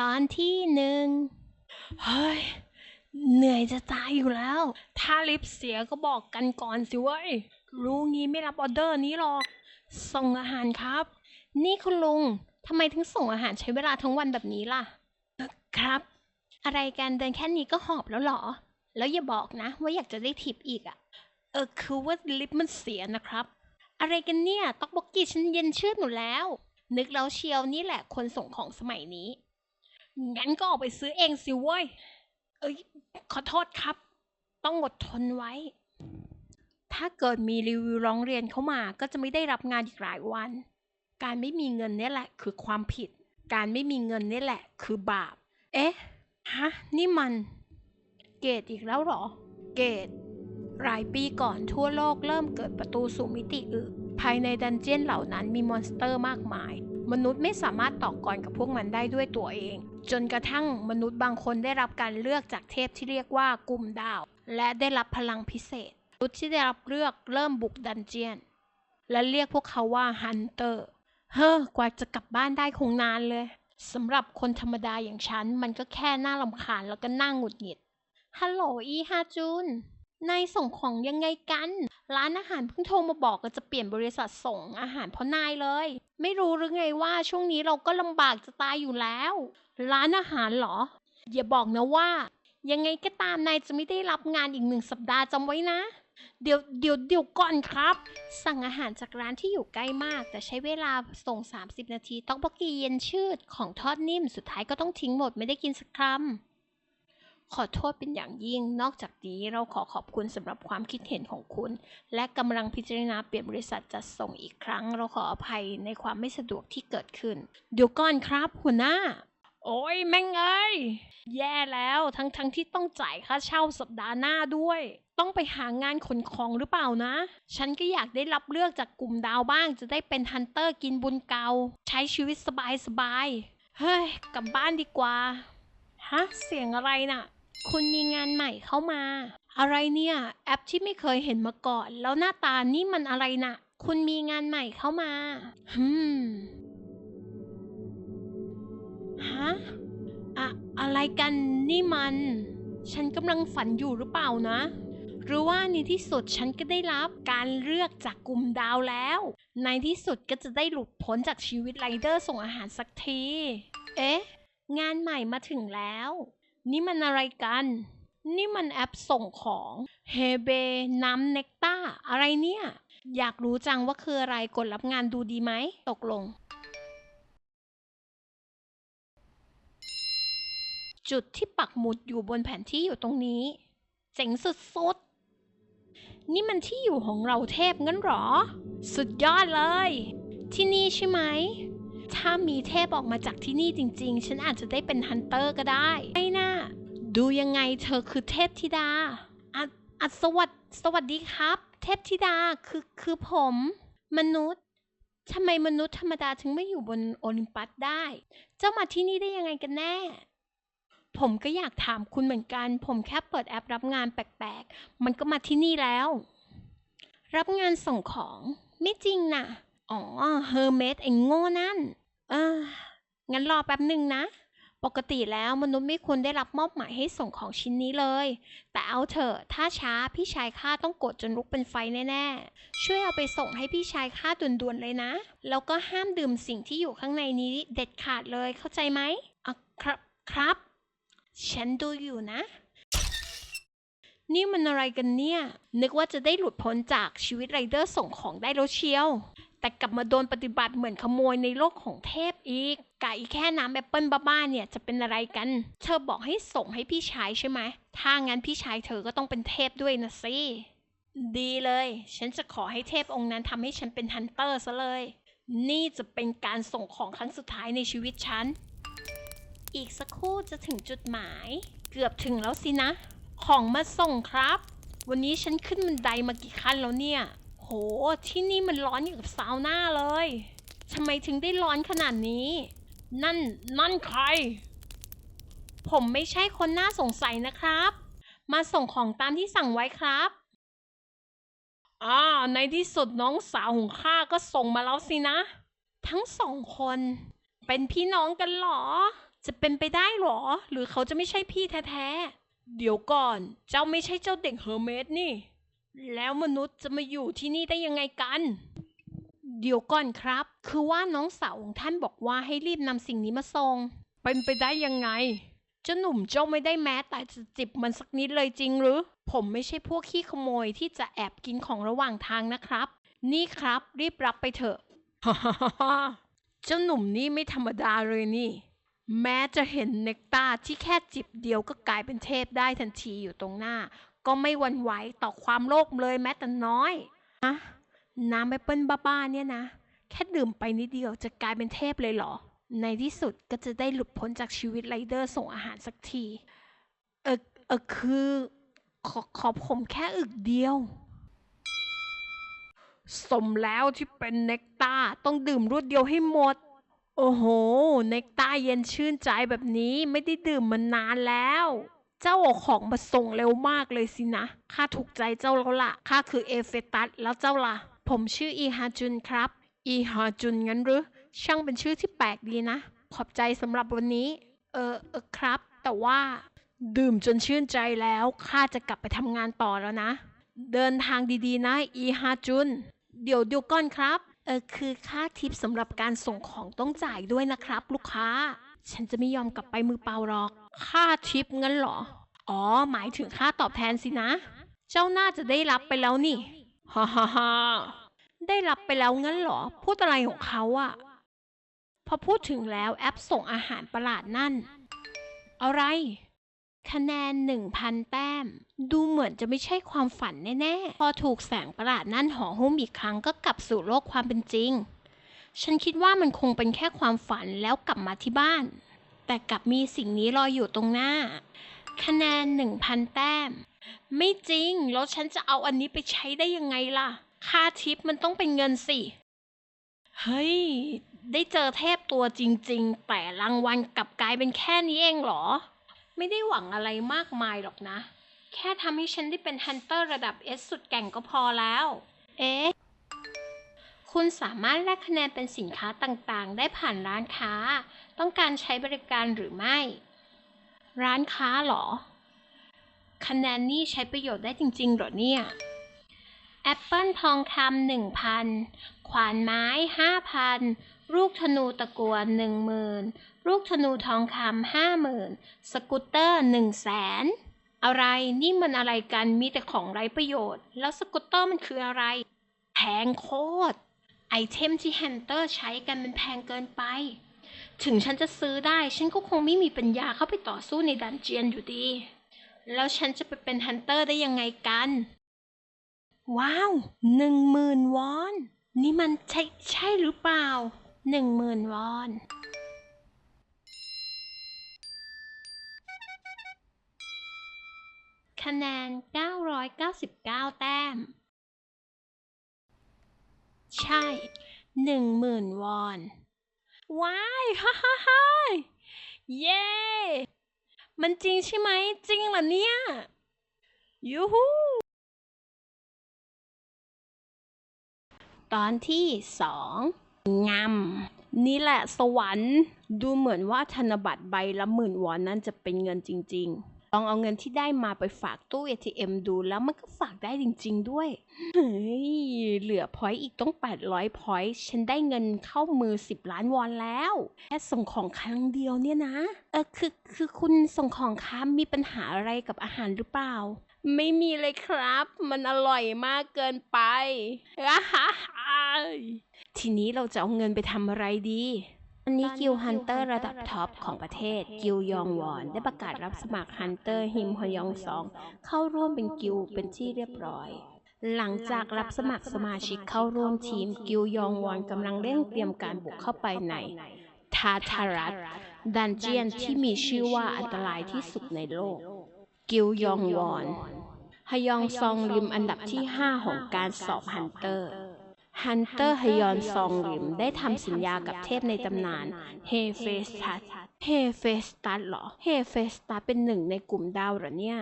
ตอนที่หนึ่งเฮ้ย เหนื่อยจะตายอยู่แล้ว ถ้าลิฟต์เสียก็บอกกันก่อนสิเว้ย รู้งี้ไม่รับออเดอร์นี้หรอก ส่งอาหารครับ นี่คุณลุงทำไมถึงส่งอาหารใช้เวลาทั้งวันแบบนี้ล่ะ ครับ อะไรกันเดินแค่นี้ก็หอบแล้วเหรอ แล้วอย่าบอกนะ ว่าอยากจะได้ทิปอีกอะเออคือว่าลิฟต์มันเสียนะครับ อะไรกันเนี่ยต๊อกบกกี้ฉันเย็นชื่นหนูแล้ว นึกแล้วเชียวนี่แหละคนส่งของสมัยนี้ งั้นก็ออกไปซื้อเองสิเว้ย เอ้ย ขอโทษครับ ต้องอดทนไว้ ถ้าเกิดมีรีวิวร้องเรียนเข้ามา ก็จะไม่ได้รับงานอีกหลายวัน การไม่มีเงินนี่แหละ คือความผิด การไม่มีเงินนี่แหละ คือบาป เอ๊ะ ฮะ นี่มัน เกตอีกแล้วเหรอ เกตหลายปีก่อนทั่วโลกเริ่มเกิดประตูสู่มิติอื่นภายในดันเจียนเหล่านั้นมีมอนสเตอร์มากมาย มนุษย์ไม่สามารถต่อกรกับพวกมันได้ด้วยตัวเอง จนกระทั่งมนุษย์บางคนได้รับการเลือกจากเทพที่เรียกว่ากลุ่มดาว และได้รับพลังพิเศษมนุษย์ที่ได้รับเลือกเริ่มบุกดันเจียน และเรียกพวกเขาว่าฮันเตอร์เฮ้อกว่าจะกลับบ้านได้คงนานเลยสำหรับคนธรรมดาอย่างฉัน มันก็แค่หน่าลำคาญแล้วก็น่าหงุดหงิดฮัลโหลอีฮาจูนนายส่งของยังไงกัน ร้านอาหารเพิ่งโทรมาบอกก็จะเปลี่ยนบริษัทส่งอาหารเพราะนายเลย ไม่รู้หรือไงว่าช่วงนี้เราก็ลำบากจะตายอยู่แล้ว ร้านอาหารเหรอ อย่าบอกนะว่า ยังไงก็ตามนายจะไม่ได้รับงานอีกหนึ่งสัปดาห์จำไว้นะ เดี๋ยวเดี๋ยวเดี๋ยวก่อนครับ สั่งอาหารจากร้านที่อยู่ใกล้มาก แต่ใช้เวลาส่ง 30 นาที ต้องบอกีเย็นชืดของทอดนิ่ม สุดท้ายก็ต้องทิ้งหมดไม่ได้กินสักคำ ขอโทษเป็นอย่างยิ่ง นอกจากนี้เราขอขอบคุณสำหรับความคิดเห็นของคุณ และกำลังพิจารณาเปลี่ยนบริษัทจัดส่งอีกครั้ง เราขออภัยในความไม่สะดวกที่เกิดขึ้น เดี๋ยวก่อนครับหัวหน้า โอ้ยแม่งเอ้ย แย่แล้วทั้งทั้งที่ต้องจ่ายค่าเช่าสัปดาห์หน้าด้วย ต้องไปหางานขนของหรือเปล่านะ ฉันก็อยากได้รับเลือกจากกลุ่มดาวบ้าง จะได้เป็นฮันเตอร์กินบุญเกา ใช้ชีวิตสบายสบายเฮ้ยกลับบ้านดีกว่า ฮะ เสียงอะไรน่ะ คุณมีงานใหม่เข้ามา อะไรเนี่ย แอปที่ไม่เคยเห็นมาก่อน แล้วหน้าตานี่มันอะไรน่ะ คุณมีงานใหม่เข้ามาฮึมฮะอะอะไรกันนี่มัน ฉันกำลังฝันอยู่หรือเปล่านะ หรือว่าในที่สุดฉันก็ได้รับการเลือกจากกลุ่มดาวแล้ว ในที่สุดก็จะได้หลุดพ้นจากชีวิตไรเดอร์ส่งอาหารสักที เอ๊ะ งานใหม่มาถึงแล้ว นี่มันอะไรกัน นี่มันแอปส่งของเฮเบน้ำเนกต้าอะไรเนี่ย อยากรู้จังว่าคืออะไรกดรับงานดูดีไหม ตกลง จุดที่ปักหมุดอยู่บนแผนที่อยู่ตรงนี้ เจ๋งสุดๆ นี่มันที่อยู่ของเราเทพงั้นหรอ สุดยอดเลย ที่นี่ใช่ไหม ถ้ามีเทพออกมาจากที่นี่จริง ๆ ฉันอาจจะได้เป็นฮันเตอร์ก็ได้ไม่น่าดูยังไงเธอคือเทพธิดาอะอะสวัสดสวัสดีครับ เทพธิดาคือคือผม มนุษย์ทำไมมนุษย์ธรรมดาถึงไม่อยู่บนโอลิมปัสได้ เจ้ามาที่นี่ได้ยังไงกันแน่ ผมก็อยากถามคุณเหมือนกัน ผมแค่เปิดแอปรับงานแปลกๆ มันก็มาที่นี่แล้ว รับงานส่งของ ไม่จริงน่ะ อ๋อ เฮอร์เมสไอ้โง่นั่น เออ งั้นรอแป๊บหนึ่งนะ ปกติแล้วมนุษย์ไม่ควรได้รับมอบหมายให้ส่งของชิ้นนี้เลย แต่เอาเถอะ ถ้าช้าพี่ชายข้าต้องกดจนลุกเป็นไฟแน่ๆ ช่วยเอาไปส่งให้พี่ชายข้าด่วนๆเลยนะ แล้วก็ห้ามดื่มสิ่งที่อยู่ข้างในนี้เด็ดขาดเลย เข้าใจไหมอะครับ ครับ ฉันดูอยู่นะนี่มันอะไรกันเนี่ย นึกว่าจะได้หลุดพ้นจากชีวิตไรเดอร์ส่งของได้แล้วเชียว แต่กลับมาโดนปฏิบัติเหมือนขโมยในโลกของเทพอีกกะอีแค่น้ำแอปเปิลบ้าๆเนี่ยจะเป็นอะไรกัน เธอบอกให้ส่งให้พี่ชายใช่ไหม ถ้างั้นพี่ชายเธอก็ต้องเป็นเทพด้วยนะสิ ดีเลย ฉันจะขอให้เทพองค์นั้นทำให้ฉันเป็นฮันเตอร์ซะเลย นี่จะเป็นการส่งของครั้งสุดท้ายในชีวิตฉัน อีกสักครู่จะถึงจุดหมาย เกือบถึงแล้วสินะ ของมาส่งครับ วันนี้ฉันขึ้นบันไดมากี่ขั้นแล้วเนี่ย โห ที่นี่มันร้อนอย่างกับซาวน่าเลยทำไมถึงได้ร้อนขนาดนี้ นั่น นั่นใคร ผมไม่ใช่คนน่าสงสัยนะครับ มาส่งของตามที่สั่งไว้ครับอ่าในที่สุดน้องสาวของข้าก็ส่งมาแล้วสินะ ทั้งสองคน เป็นพี่น้องกันเหรอ จะเป็นไปได้หรอ หรือเขาจะไม่ใช่พี่แท้ๆ เดี๋ยวก่อน เจ้าไม่ใช่เจ้าเด็กเฮอร์เมสนี่ แล้วมนุษย์จะมาอยู่ที่นี่ได้ยังไงกัน เดี๋ยวก่อนครับ คือว่าน้องสาวของท่านบอกว่าให้รีบนำสิ่งนี้มาส่ง เป็นไปได้ยังไง เจ้าหนุ่มเจ้าไม่ได้แม้แต่จะจิบมันสักนิดเลยจริงหรือ ผมไม่ใช่พวกขี้ขโมยที่จะแอบกินของระหว่างทางนะครับ นี่ครับรีบรับไปเถอะ เจ้าหนุ่มนี่ไม่ธรรมดาเลยนี่ แม้จะเห็นเนกตาที่แค่จิบเดียวก็กลายเป็นเทพได้ทันทีอยู่ตรงหน้า ก็ไม่หวั่นไหวต่อความโลภเลยแม้แต่น้อยอะน้ำแอปเปิลบ้าๆเนี่ยนะ แค่ดื่มไปนิดเดียวจะกลายเป็นเทพเลยเหรอ ในที่สุดก็จะได้หลุดพ้นจากชีวิตไรเดอร์ส่งอาหารสักที เออเออคือขอขอผมแค่อึกเดียว สมแล้วที่เป็นเนกตาต้องดื่มรวดเดียวให้หมด โอ้โห เนกตาเย็นชื่นใจแบบนี้ไม่ได้ดื่มมานานแล้ว เจ้าเอาของมาส่งเร็วมากเลยสินะ ข้าถูกใจเจ้าแล้วล่ะ ข้าคือเอเฟตัสแล้วเจ้าล่ะ ผมชื่ออีฮาจุนครับ อีฮาจุนงั้นหรือช่างเป็นชื่อที่แปลกดีนะ ขอบใจสำหรับวันนี้ เออเออครับ แต่ว่า ดื่มจนชื่นใจแล้ว ข้าจะกลับไปทำงานต่อแล้วนะ เดินทางดีๆนะ อีฮาจุน เดี๋ยวเดี๋ยวก่อนครับ เออคือค่าทิปสำหรับการส่งของต้องจ่ายด้วยนะครับ ลูกค้า ฉันจะไม่ยอมกลับไปมือเปล่าหรอก ค่าทริปงั้นหรอ อ๋อ หมายถึงค่าตอบแทนสินะ เจ้าน่าจะได้รับไปแล้วนี่ ฮ่าฮ่าฮ่าได้รับไปแล้วงั้นหรอ พูดอะไรของเขาอะพอพูดถึงแล้วแอปส่งอาหารประหลาดนั่น อะไร คะแนน 1,000 แต้ม ดูเหมือนจะไม่ใช่ความฝันแน่ ๆ พอถูกแสงประหลาดนั่นห่อหุ้มอีกครั้งก็กลับสู่โลกความเป็นจริง ฉันคิดว่ามันคงเป็นแค่ความฝันแล้วกลับมาที่บ้าน แต่กลับมีสิ่งนี้รออยู่ตรงหน้า คะแนน 1,000 แต้ม ไม่จริง แล้วฉันจะเอาอันนี้ไปใช้ได้ยังไงล่ะ ค่าทิปมันต้องเป็นเงินสิ เฮ้ย ได้เจอเทพตัวจริง ๆ แต่รางวัลกลับกลายเป็นแค่นี้เองเหรอ ไม่ได้หวังอะไรมากมายหรอกนะ แค่ทำให้ฉันได้เป็นฮันเตอร์ระดับเอสสุดแก่งก็พอแล้ว เอ๊ะ คุณสามารถแลกคะแนนเป็นสินค้าต่างๆ ได้ผ่านร้านค้า ต้องการใช้บริการหรือไม่ ร้านค้าเหรอ คะแนนนี่ใช้ประโยชน์ได้จริงๆเหรอเนี่ยแอปเปิลทองคำหนึ่งพันขวานไม้ห้าพันลูกธนูตะกัวหนึ่งหมื่นลูกธนูทองคำห้าหมื่นสกูตเตอร์หนึ่งแสนอะไรนี่มันอะไรกันมีแต่ของไร้ประโยชน์ แล้วสกูตเตอร์มันคืออะไรแพงโคตร ไอเทมที่แฮนเตอร์ใช้กันมันแพงเกินไป ถึงฉันจะซื้อได้ ฉันก็คงไม่มีปัญญาเข้าไปต่อสู้ในดันเจียนอยู่ดี แล้วฉันจะไปเป็นฮันเตอร์ได้ยังไงกัน ว้าวหนึ่งหมื่นวอน นี่มันใช่ใช่หรือเปล่าหนึ่งหมื่นวอนคะแนน 999 แต้ม ใช่หนึ่งหมื่นวอน ว้ายฮ่าฮ่าฮ่าเย้ มันจริงใช่ไหม จริงเหรอเนี่ย ยูฮู ตอนที่สองงำนี่แหละสวรรค์ ดูเหมือนว่าธนบัตรใบละหมื่นวอนนั้นจะเป็นเงินจริง ๆ ลองเอาเงินที่ได้มาไปฝากตู้ ATM ดูแล้วมันก็ฝากได้จริง ๆ ด้วย เฮ้ย เหลือพอยต์อีกต้อง 800พอยต์ฉันได้เงินเข้ามือ 10 ล้านวอนแล้ว แค่ส่งของครั้งเดียวเนี่ยนะ เออคือคือคุณส่งของค้ามีปัญหาอะไรกับอาหารหรือเปล่า ไม่มีเลยครับ มันอร่อยมากเกินไปอ่าฮ่าฮ่าทีนี้เราจะเอาเงินไปทำอะไรดี อันนี้กิลฮันเตอร์ระดับท็อปของประเทศ กิลยองวอน ได้ประกาศรับสมัครฮันเตอร์ฮิมฮยองซอง เข้าร่วมเป็นกิลเป็นที่เรียบร้อยหลังจากรับสมัครสมาชิกเข้าร่วมทีมกิลยองวอนกำลังเร่งเตรียมการบุกเข้าไปในทาทารัตดันเจียนที่มีชื่อว่าอันตรายที่สุดในโลก กิลยองวอนฮยองซองริมอันดับที่ 5 ของการสอบฮันเตอร์ ฮันเตอร์ฮยอนซองริมได้ทำสัญญากับเทพในตำนานเฮเฟสตัสเฮเฟสตัสเหรอเฮเฟสตัสเป็นหนึ่งในกลุ่มดาวเหรอเนี่ย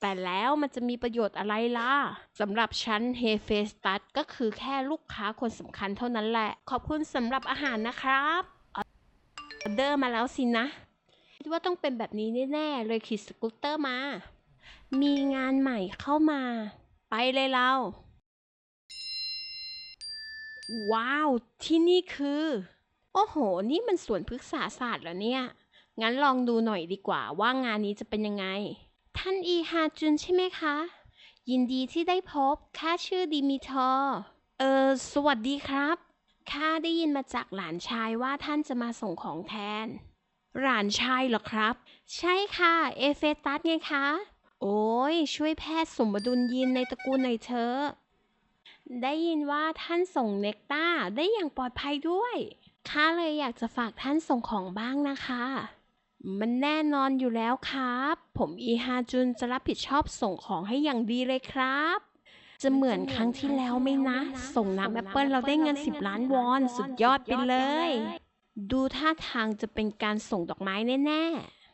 แต่แล้วมันจะมีประโยชน์อะไรล่ะสำหรับฉันเฮเฟสตัสก็คือแค่ลูกค้าคนสำคัญเท่านั้นแหละ ขอบคุณสำหรับอาหารนะครับออเดอร์มาแล้วสินะ คิดว่าต้องเป็นแบบนี้แน่ๆเลยขี่สกูตเตอร์มา มีงานใหม่เข้ามา ไปเลยเรา ว้าว ที่นี่คือ โอ้โห นี่มันสวนพฤกษาศาสตร์เหรอเนี่ย งั้นลองดูหน่อยดีกว่าว่างานนี้จะเป็นยังไง ท่านอีฮาจุนใช่ไหมคะ ยินดีที่ได้พบข้าชื่อดิมิทอร์เออ สวัสดีครับ ข้าได้ยินมาจากหลานชายว่าท่านจะมาส่งของแทน หลานชายเหรอครับ ใช่ค่ะ เอเฟตัสไงคะ โอ้ยช่วยแพทย์สมบดุลยินในตระกูลหน่อยเถอะ ได้ยินว่าท่านส่งเนกต้าได้อย่างปลอดภัยด้วยข้าเลยอยากจะฝากท่านส่งของบ้างนะคะ มันแน่นอนอยู่แล้วครับ ผมอีฮาจุนจะรับผิดชอบส่งของให้อย่างดีเลยครับ จะเหมือนครั้งที่แล้วไหมนะ ส่งน้ำแอปเปิลเราได้เงิน 10 ล้านวอน สุดยอดไปเลย ดูท่าทางจะเป็นการส่งดอกไม้แน่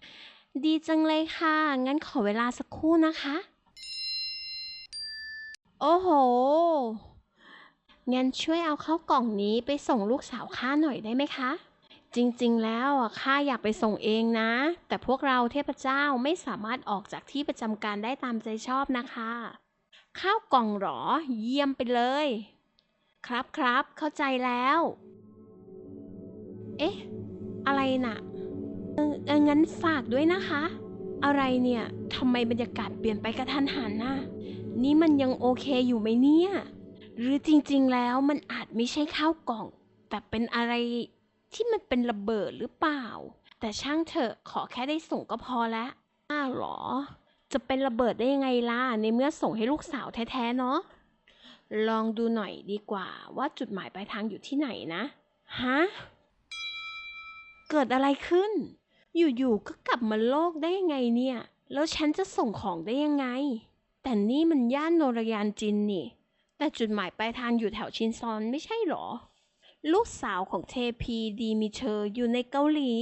ๆ ดีจังเลยค่ะ งั้นขอเวลาสักครู่นะคะ โอ้โห งั้นช่วยเอาเข้ากล่องนี้ไปส่งลูกสาวข้าหน่อยได้ไหมคะ จริงๆ แล้วอะข้าอยากไปส่งเองนะ แต่พวกเราเทพเจ้าไม่สามารถออกจากที่ประจำการได้ตามใจชอบนะคะ ข้าวกล่องหรอ เยี่ยมไปเลย ครับครับ เข้าใจแล้ว เอ๊ะ อะไรน่ะเออเอองั้นฝากด้วยนะคะ อะไรเนี่ยทำไมบรรยากาศเปลี่ยนไปกระทันหันน่ะ นี่มันยังโอเคอยู่ไหมเนี่ย หรือจริงๆแล้วมันอาจไม่ใช่ข้าวกล่อง แต่เป็นอะไรที่มันเป็นระเบิดหรือเปล่า แต่ช่างเถอะขอแค่ได้ส่งก็พอแล้วอ้าวหรอ จะเป็นระเบิดได้ยังไงล่ะ ในเมื่อส่งให้ลูกสาวแท้ๆเนาะลองดูหน่อยดีกว่าว่าจุดหมายปลายทางอยู่ที่ไหนนะฮะเกิดอะไรขึ้น อยู่ๆก็กลับมาโลกได้ยังไงเนี่ย แล้วฉันจะส่งของได้ยังไง แต่นี่มันย่านโนรยานจินนี่ แต่จุดหมายปลายทางอยู่แถวชินซอนไม่ใช่หรอ ลูกสาวของเทพีดีมิเชอร์อยู่ในเกาหลี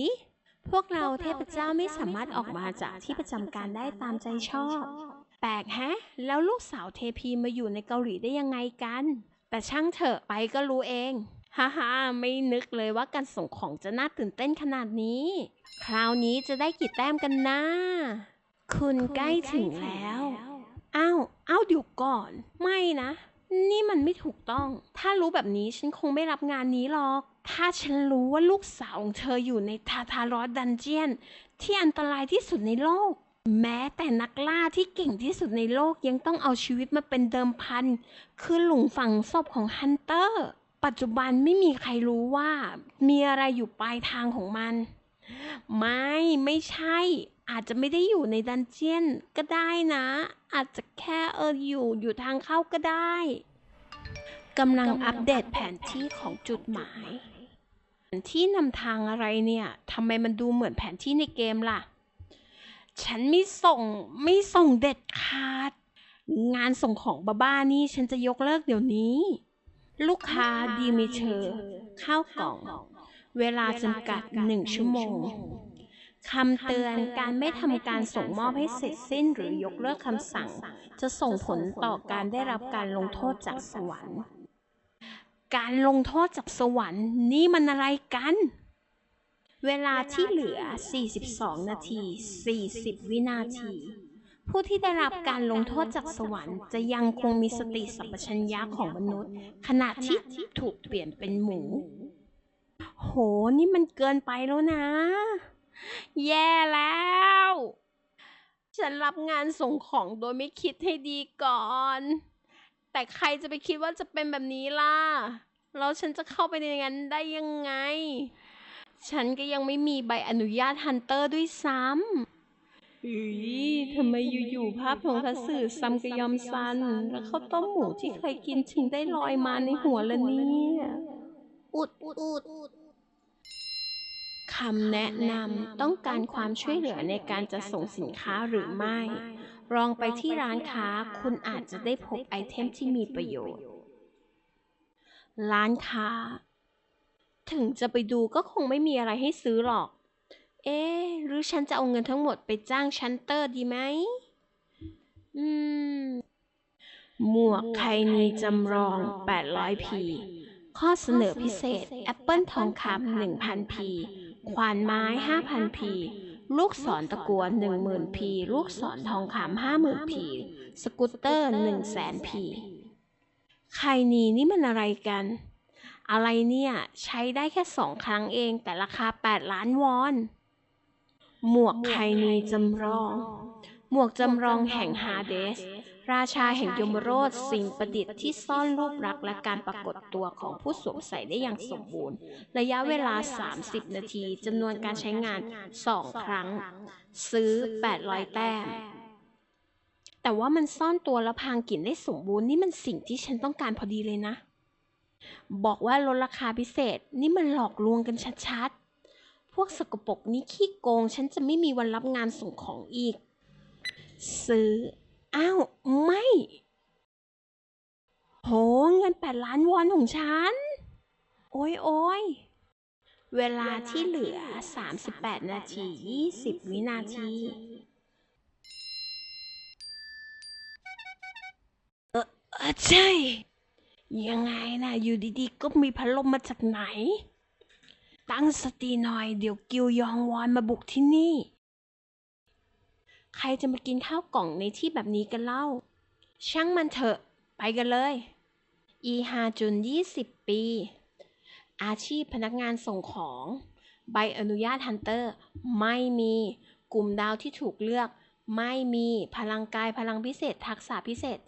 พวกเราเทพเจ้าไม่สามารถออกมาจากที่ประจำการได้ตามใจชอบ แปลกแฮะ แล้วลูกสาวเทพีมาอยู่ในเกาหลีได้ยังไงกัน แต่ช่างเถอะไปก็รู้เองฮ่าฮ่าไม่นึกเลยว่าการส่งของจะน่าตื่นเต้นขนาดนี้ คราวนี้จะได้กี่แต้มกันนะ คุณใกล้ถึงแล้ว อ้าวอ้าวเดี๋ยวก่อน ไม่นะ นี่มันไม่ถูกต้อง ถ้ารู้แบบนี้ฉันคงไม่รับงานนี้หรอก ถ้าฉันรู้ว่าลูกสาวของเธออยู่ในทาทารอสดันเจียน ที่อันตรายที่สุดในโลก แม้แต่นักล่าที่เก่งที่สุดในโลกยังต้องเอาชีวิตมาเป็นเดิมพัน คือหลุมฝังศพของฮันเตอร์ ปัจจุบันไม่มีใครรู้ว่า มีอะไรอยู่ปลายทางของมัน ไม่ ไม่ใช่ อาจจะไม่ได้อยู่ในดันเจียนก็ได้นะ อาจจะแค่เอออยู่อยู่ทางเข้าก็ได้กำลังอัปเดตแผนที่ของจุดหมาย แผนที่นำทางอะไรเนี่ยทำไมมันดูเหมือนแผนที่ในเกมล่ะ ฉันไม่ส่งไม่ส่งเด็ดขาด งานส่งของบ้าๆนี่ฉันจะยกเลิกเดี๋ยวนี้ ลูกค้าดีมิเชอร์ข้าวกล่อง เวลาจำกัดหนึ่งชั่วโมง คำเตือนการไม่ทำการส่งมอบให้เสร็จสิ้นหรือยกเลิกคำสั่ง จะส่งผลต่อการได้รับการลงโทษจากสวรรค์ การลงโทษจากสวรรค์นี่มันอะไรกัน เวลาที่เหลือ 42 นาที 40 วินาที ผู้ที่ได้รับการลงโทษจากสวรรค์ จะยังคงมีสติสัมปชัญญะของมนุษย์ ขณะที่ถูกเปลี่ยนเป็นหมู โห นี่มันเกินไปแล้วนะ แย่แล้ว ฉันรับงานส่งของโดยไม่คิดให้ดีก่อน แต่ใครจะไปคิดว่าจะเป็นแบบนี้ล่ะ แล้วฉันจะเข้าไปในนั้นได้ยังไง ฉันก็ยังไม่มีใบอนุญาตฮันเตอร์ด้วยซ้ำอีทำไมอยู่ๆภาพของทัศสื่อซ้ำกระยอมซัน แล้วข้าวต้มหมูที่เคยกินถึงได้ลอยมาในหัวละเนี่ย อุดอุด คำแนะนำต้องการความช่วยเหลือในการจะส่งสินค้าหรือไม่ ลองไปที่ร้านค้าคุณอาจจะได้พบไอเทมที่มีประโยชน์ ร้านค้า ถึงจะไปดูก็คงไม่มีอะไรให้ซื้อหรอก เอ๊ะหรือฉันจะเอาเงินทั้งหมดไปจ้างชันเตอร์ดีไหม อืม หมวกไคนีจำลอง 800p ข้อเสนอพิเศษ แอปเปิลทองคำ 1,000p ขวานไม้ 5,000p ลูกศรตะกัวหนึ่งหมื่นพีลูกศรทองคำห้าหมื่นพีสกูตเตอร์หนึ่งแสนพีใครนีนี่มันอะไรกัน อะไรเนี่ย ใช้ได้แค่สองครั้งเองแต่ราคา8ล้านวอน หมวกไคนีจำลอง หมวกจำลองแห่งฮาเดส ราชาแห่งยมโรธสิ่งประดิษฐ์ที่ซ่อนรูปลักษณ์และการปรากฏตัวของผู้สวมใส่ได้อย่างสมบูรณ์ ระยะเวลา 30 นาทีจำนวนการใช้งาน 2 ครั้ง ซื้อ 800 แต้ม แต่ว่ามันซ่อนตัวและพรางกลิ่นได้สมบูรณ์นี่มันสิ่งที่ฉันต้องการพอดีเลยนะ บอกว่าลดราคาพิเศษนี่มันหลอกลวงกันชัดๆ พวกสกปรกนี้ขี้โกง ฉันจะไม่มีวันรับงานส่งของอีก ซื้อ อ้าว ไม่ โห เงินแปดล้านวอนของฉัน โอ้ยโอ้ยเวลาที่เหลือ 38 นาที 20 วินาทีเออใช่ ยังไงนะ อยู่ดีๆ ก็มีพัดลมมาจากไหน ตั้งสติหน่อย เดี๋ยวกิวยองวอนมาบุกที่นี่ ใครจะมากินข้าวกล่องในที่แบบนี้กันเล่า ช่างมันเถอะ ไปกันเลย อีฮาจุน 20 ปี อาชีพพนักงานส่งของ ใบอนุญาตฮันเตอร์ ไม่มี กลุ่มดาวที่ถูกเลือก ไม่มี พลังกายพลังพิเศษ ทักษะพิเศษ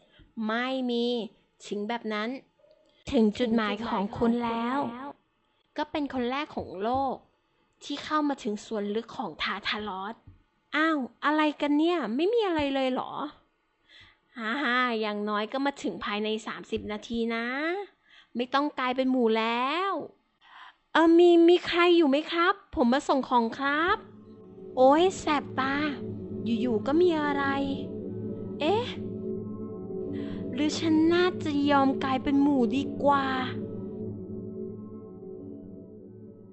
ไม่มีถึงแบบนั้น ถึงจุดหมายของคุณแล้ว ก็เป็นคนแรกของโลก ที่เข้ามาถึงส่วนลึกของทาทารอส อ้าว อะไรกันเนี่ย ไม่มีอะไรเลยเหรอ ฮ่าฮ่าอย่างน้อยก็มาถึงภายใน 30 นาทีนะ ไม่ต้องกลายเป็นหมูแล้ว เออ มี มีใครอยู่ไหมครับ ผมมาส่งของครับ โอ้ยแสบตา อยู่ๆ ก็มีอะไร เอ๊ะ หรือฉันน่าจะยอมกลายเป็นหมูดีกว่า